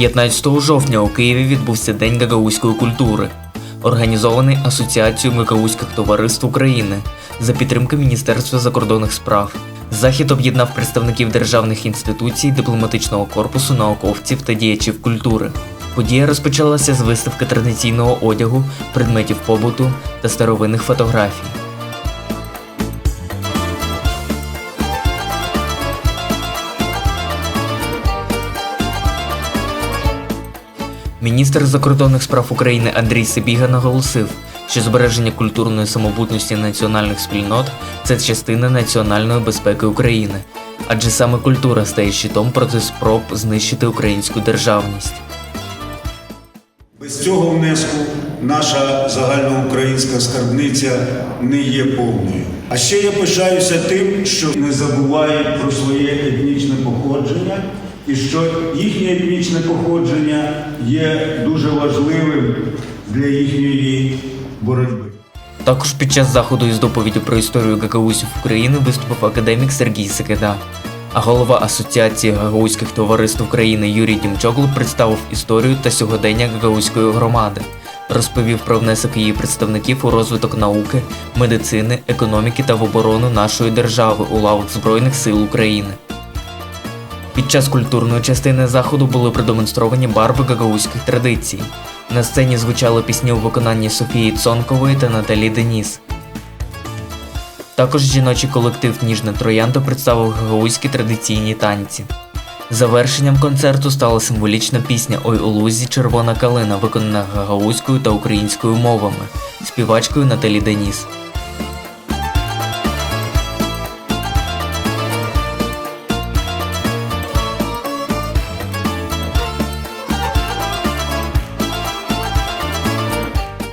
15 жовтня у Києві відбувся День гагаузької культури, організований Асоціацією гагаузьких товариств України за підтримки Міністерства закордонних справ. Захід об'єднав представників державних інституцій, дипломатичного корпусу, науковців та діячів культури. Подія розпочалася з виставки традиційного одягу, предметів побуту та старовинних фотографій. Міністр закордонних справ України Андрій Сибіга наголосив, що збереження культурної самобутності національних спільнот це частина національної безпеки України, адже саме культура стає щитом проти спроб знищити українську державність. Без цього внеску наша загальноукраїнська скарбниця не є повною. А ще я пишаюся тим, що не забувають про своє етнічне походження, і що їхнє етнічне походження є дуже важливим для їхньої боротьби. Також під час заходу із доповіддю про історію гагаузів України виступив академік Сергій Секеда. А голова Асоціації гагаузьких товариств України Юрій Дімчоглу представив історію та сьогодення гагаузької громади, розповів про внесок її представників у розвиток науки, медицини, економіки та в оборону нашої держави у лавах Збройних сил України. Під час культурної частини заходу були продемонстровані барви гагаузьких традицій. На сцені звучали пісні у виконанні Софії Цонкової та Наталі Деніс. Також жіночий колектив Ніжна Троянда представив гагаузькі традиційні танці. Завершенням концерту стала символічна пісня Ой у лузі червона калина, виконана гагаузькою та українською мовами, співачкою Наталі Деніс.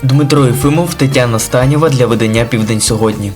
Дмитро Єфимов, Тетяна Станєва для видання Південь сьогодні.